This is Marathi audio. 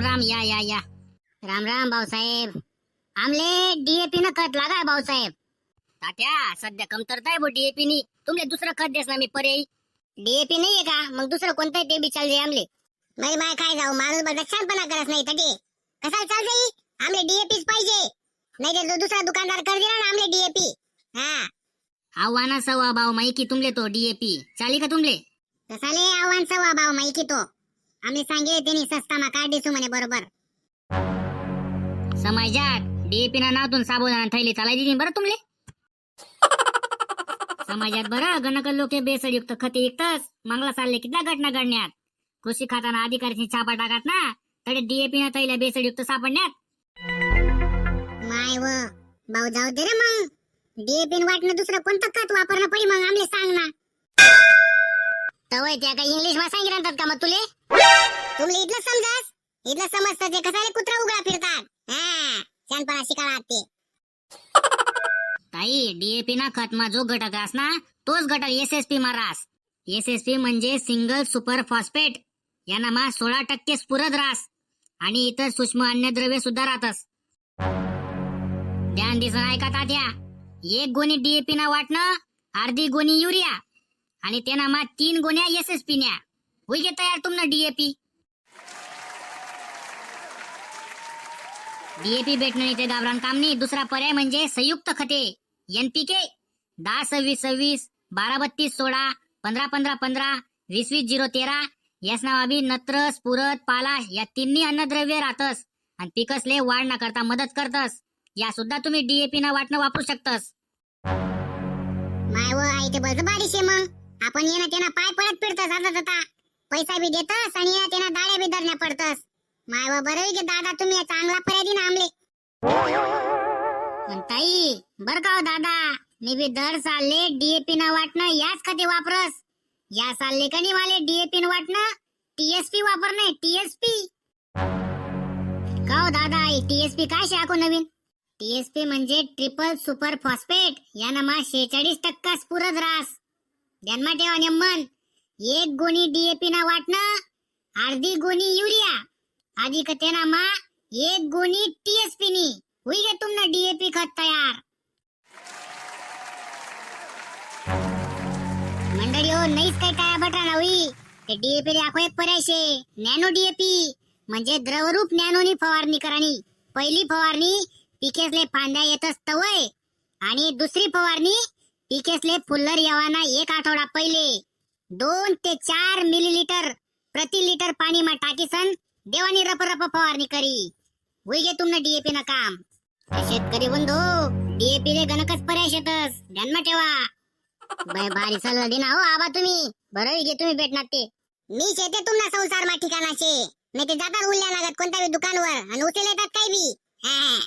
या या राम राम भाऊसाहेब. आमले डीएपी न खत लागाय भाऊसाहेब. तात्या सध्या कमतरता आहे डीएपी नी. तुमले दुसरं खत देस ना मी पर्यायी डीएपी नाहीये का? मग दुसरं कोणतं ते बी चालते आमले नाही माय काय जाऊ माणूस बघा छानपणा करत नाही तटे. कसा चालते आमले डीएपीच पाहिजे. नाही तर दुसरा दुकानदार कर दिला ना आमले डीएपी हा. आव्हाना सव्वा भाव माहिती तुमले तो डीएपी चाली का तुमले? तसाले आव्हान सव्वा भाव माहिती तो. आम्ही सांगितले त्यांनी सस्ता काय दिसू म्हणे बरोबर. समाजात डीएपी ना नावतून साबुदाणा थैली चालायची बरं तुमले? समाजात बरं गणकल लोक बेसडयुक्त खते विकतच मंगला चालले किती घटना घडण्यात? कृषी खाताना अधिकाऱ्यांची छापा टाकात ना? तडे डीएपी ना थैल्या बेसडयुक्त सापडण्यात? माय व भाऊ जाऊ दे रे मग. डीएपी वाटणं दुसरं कोणतं खत वापरणं पडी मग आम्ही सांग ना. तवय त्या काही इंग्लिशमध्ये सांगितलं का मग तुले? तुम्ही इथलं समजास? इथलं समजतं ते कसा रे कुत्रा उघडा फिरतात. हा शिकायला ते ताई डीएपी ना खतमा जो घटक रास ना तोच घटक एसएसपी मा रास एसएसपी म्हणजे सिंगल सुपर फॉस्फेट. यांना मा सोळा टक्के स्फुरद रास. आणि इतर सूक्ष्म अन्नद्रव्य सुद्धा राहतस ध्यान दिसून ऐका तात्या. एक गोणी डीएपी ना वाटणं अर्धी गोणी युरिया. आणि त्यांना मा तीन गोण्या एसएसपी न्या. होई गे तयार तुमनं डीएपी डीएपी भेटणं इथे गावरान काम नाही। दुसरा पर्याय म्हणजे संयुक्त खते एनपीके दहा सव्वीस सव्वीस बारा बत्तीस सोळा पंधरा पंधरा पंधरा वीस वीस झिरो तेरा याच नावाबी नत्र स्फुरत पालाश या तिन्ही अन्नद्रव्य राहतस आणि पिकसले वाढ ना करता मदत करतस। या सुद्धा तुम्ही डीएपी ना वाटणं वापरू शकतस। माय व आई ते बस शे मग। आपण येणं त्यांना पाय परत फिरतस आता पैसा बी देतस आणि येणं त्यांना दाड्या बी धरण्या पडतस. माय व बरं की दादा तुम्ही चांगला पर्याय दिन आमले. पण ताई बर का हो दादा? मी बी दर साले डीएपी न वाटणं याच खते वापरस. या साले का नाही वाले डीएपी न वाटणं? टीएसपी वापरणे टीएसपी का हो दादा टीएसपी काय शाको नवीन? टीएसपी म्हणजे ट्रिपल सुपर फॉस्फेट यानं मा शेहेचाळीस टक्का स्फुरद रास ध्यानमा ठेवा नेमन एक गोणी डीएपी ना वाटणं अर्धी गोणी युरिया. आधी कतेना मा एक गोणी टीएसपी नी. हुई गे तुमना डीएपी खत तयार. मंडळी हो नाहीच काय काय बटा ना हुई. ते डीएपी रे आखो एक पर्याय नॅनो डीएपी म्हणजे द्रवरूप नॅनोनी फवारणी करानी पहिली फवारणी पिकेसले फांद्या येतच तवय. आणि दुसरी फवारणी पिकेसले फुल्लर येवाना एक आठवडा पहिले. दोन ते चार मिलीलिटर प्रति लिटर पाणी मा टाकीसन देवानी रप रप फवारणी करी. होई गे तुमनं डीएपी ना काम. शेतकरी बंधू डीएपी ले गणकच पर्याय शेतस. ध्यानमा ठेवा. बाय भारी सल्ला देना हो आबा तुम्ही. बरं घे गे तुम्ही भेटणार ते. मी शेते तुमना संसार मा ठिकाणाचे. नाही ते जातात उरल्या लागत कोणत्या बी दुकानवर आणि उचल येतात काही बी. हा.